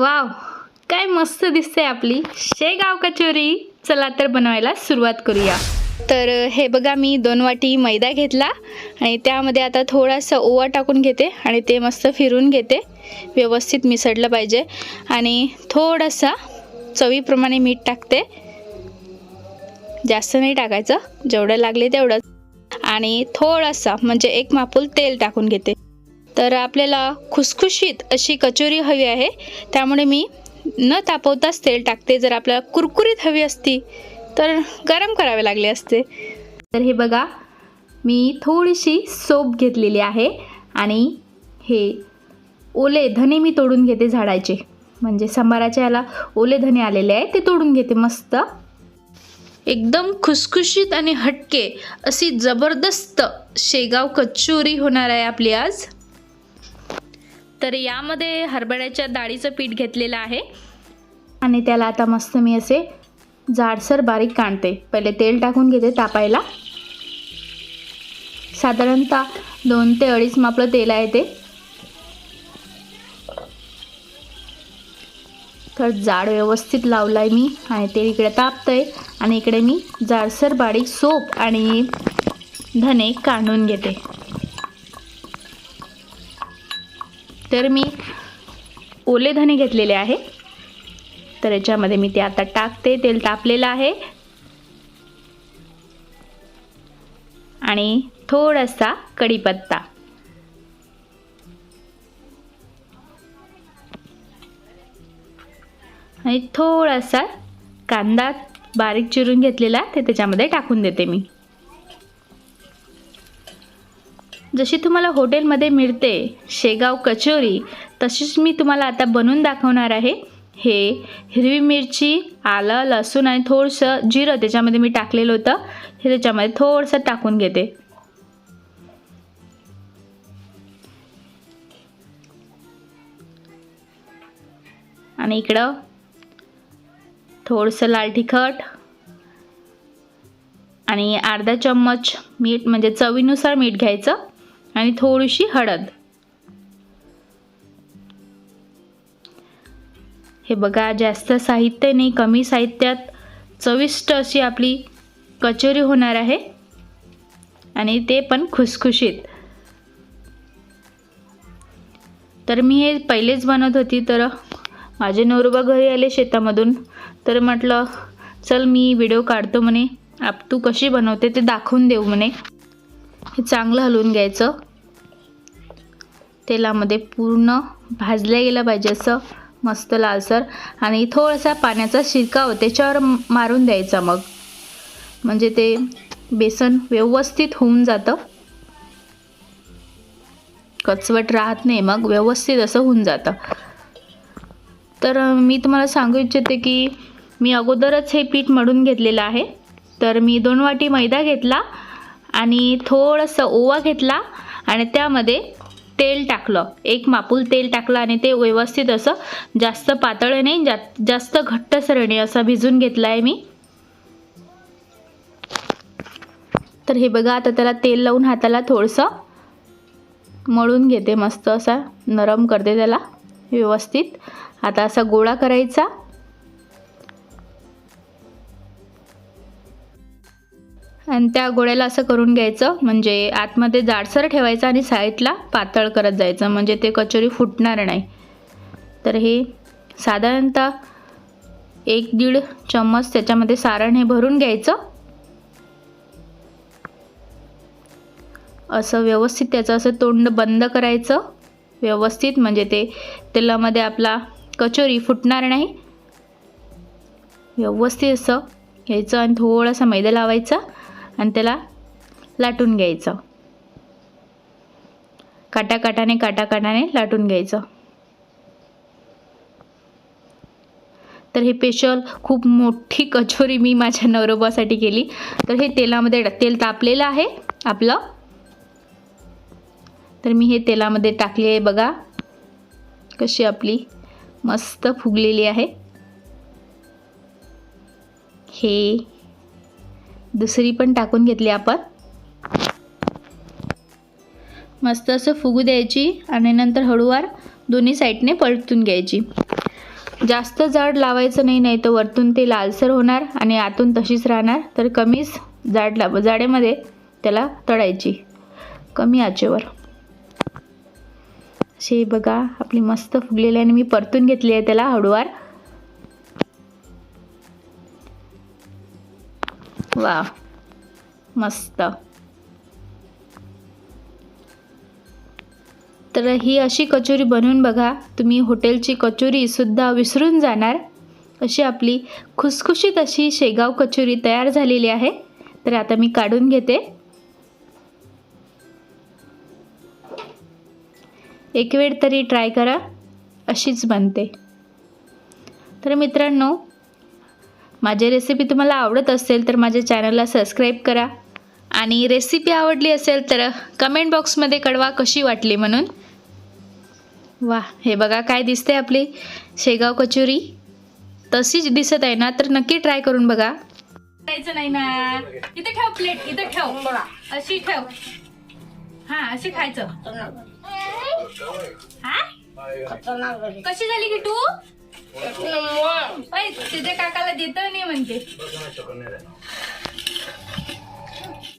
Wow काय मस्त दिसते आपली. शेगाव कचोरी चला तर बनवायला सुरुवात करूया. तर हे बघा मी दोन वाटी मैदा घेतला आणि त्यामध्ये आता थोडासा ओवा टाकून घेते आणि ते मस्त फिरून घेते. व्यवस्थित मिसळलं पाहिजे आणि थोडासा चवीप्रमाणे मीठ टाकते. जास्त नाही टाकायचं जेवढं लागले तेवढंच. आणि थोडासा म्हणजे एक मापूल तेल टाकून घेते. तर आपल्याला खुसखुशीत अशी कचोरी हवी आहे. त्यामुळे मी न तापवताच तेल टाकते. जर आपल्याला कुरकुरीत हवी असती तर गरम करावे लागले असते. तर हे बघा मी थोडीशी सोप घेतलेली आहे आणि हे ओले धने मी तोडून घेते झाडाचे. म्हणजे संबाराच्या याला ओले धने आलेले आहे ते तोडून घेते मस्त. एकदम खुसखुशीत आणि हटके अशी जबरदस्त शेगाव कचोरी होणार आहे आपली आज. तर यामध्ये हरभऱ्याच्या डाळीचं पीठ घेतलेलं आहे. आणि त्याला आता मस्त मी असे जाडसर बारीक काढते पहिले तेल टाकून घेते तापायला. साधारणतः दोन ते अडीच मापलं तेल आहे ते. तर जाड व्यवस्थित लावलं आहे मी आणि ते इकडे तापतंय. आणि इकडे मी जाडसर बारीक सोप आणि धने काढून घेते. तर मी ओले धने घेतलेले आहे. तर याच्यामध्ये मी ते आता टाकते. तेल तापलेलं आहे. आणि थोडासा कढीपत्ता. आणि थोडासा कांदा बारीक चिरून घेतलेला ते त्याच्यामध्ये टाकून देते मी. जशी तुम्हाला हॉटेलमध्ये मिळते शेगाव कचोरी तशीच मी तुम्हाला आता बनवून दाखवणार आहे. हे हिरवी मिरची आलं लसूण आणि थोडंसं जिरं त्याच्यामध्ये मी टाकलेलं होतं. हे त्याच्यामध्ये थोडंसं टाकून घेते. आणि इकडं थोडंसं लाल तिखट आणि अर्धा चम्मच मीठ म्हणजे चवीनुसार मीठ घ्यायचं. आणि थोडीशी हळद. हे बघा जास्त साहित्य नाही कमी साहित्यात चविष्ट अशी आपली कचोरी होणार आहे. आणि ते पण खुसखुशीत. तर मी हे पहिलेच बनवत होती तर माझे नवरोबा घरी आले शेतामधून. तर म्हटलं चल मी व्हिडिओ काढतो म्हणे. आप तू कशी बनवते ते दाखवून देऊ म्हणे. हे चांगलं हलवून घ्यायचं. तेलामध्ये पूर्ण भाजल्या गेलं पाहिजे असं मस्त लालसर. आणि थोडासा पाण्याचा शिरकाव त्याच्यावर मारून द्यायचा मग. म्हणजे ते बेसन व्यवस्थित होऊन जातं. कचवट राहत नाही मग व्यवस्थित असं होऊन जातं. तर मी तुम्हाला सांगू इच्छिते की मी अगोदरच हे पीठ मळून घेतलेलं आहे. तर मी दोन वाटी मैदा घेतला. आणि थोडंसं ओवा घेतला आणि त्यामध्ये तेल टाकलं. एक मापूल तेल टाकलं आणि ते व्यवस्थित असं जास्त पातळ नाही जा जास्त घट्टसर नाही असं भिजून घेतलं आहे मी. तर हे बघा आता त्याला तेल लावून हाताला थोडंसं मळून घेते मस्त असा नरम करते त्याला व्यवस्थित. आता असा गोळा करायचा. आणि त्या गोळ्याला असं करून घ्यायचं म्हणजे आतमध्ये जाडसर ठेवायचं आणि साईडला पातळ करत जायचं म्हणजे ते कचोरी फुटणार नाही. तर हे साधारणतः एक दीड चम्मच त्याच्यामध्ये सारण हे भरून घ्यायचं. असं व्यवस्थित त्याचं असं तोंड बंद करायचं. व्यवस्थित म्हणजे ते तेलामध्ये आपला कचोरी फुटणार नाही. व्यवस्थित असं घ्यायचं आणि थोडासा मैदा लावायचा. आणि त्याला लाटून घ्यायचं. काटाकाटाने काटाकाटाने लाटून घ्यायचं. तर हे पेशल खूप मोठी कचोरी मी माझ्या नवरोबासाठी केली. तर हे तेलामध्ये तेल तापलेलं आहे आपलं. तर मी हे तेलामध्ये टाकले आहे बघा. कशी आपली मस्त फुगलेली आहे. हे दुसरी पण टाकून घेतली आपण. मस्त असं फुगू द्यायची आणि नंतर हळूवार दोन्ही साईडने पलटून घ्यायची. जास्त जाड लावायचं नाही नाही तर वरतून ते लालसर होणार आणि आतून तशीच राहणार. तर कमीच जाड लाव जाडेमध्ये त्याला तळायची. कमी आचेवर. अशी बघा आपली मस्त फुगलेली आहे आणि मी परतून घेतली आहे त्याला हळूवार. वा मस्त. तर ही अशी कचोरी बनवून बघा. तुम्ही हॉटेलची कचोरीसुद्धा विसरून जाणार. अशी आपली खुसखुशीत अशी शेगाव कचोरी तयार झालेली आहे. तर आता मी काढून घेते. एक वेळ तरी ट्राय करा. अशीच बनते. तर मित्रांनो माझी रेसिपी तुम्हाला आवडत असेल तर माझ्या चॅनलला सबस्क्राईब करा. आणि रेसिपी आवडली असेल तर कमेंट बॉक्समध्ये कळवा कशी वाटली म्हणून. वा हे बघा काय दिसते आपली. शेगाव कचोरी. तशीच दिसत आहे ना तर नक्की ट्राय करून बघा. खायचं नाही ना. इथे ठेव प्लेट इथे ठेव. अशी ठेव. हा अशी खायचं. हा? कशी झाली की तू? तुझ्या काकाला देत नाही म्हणते.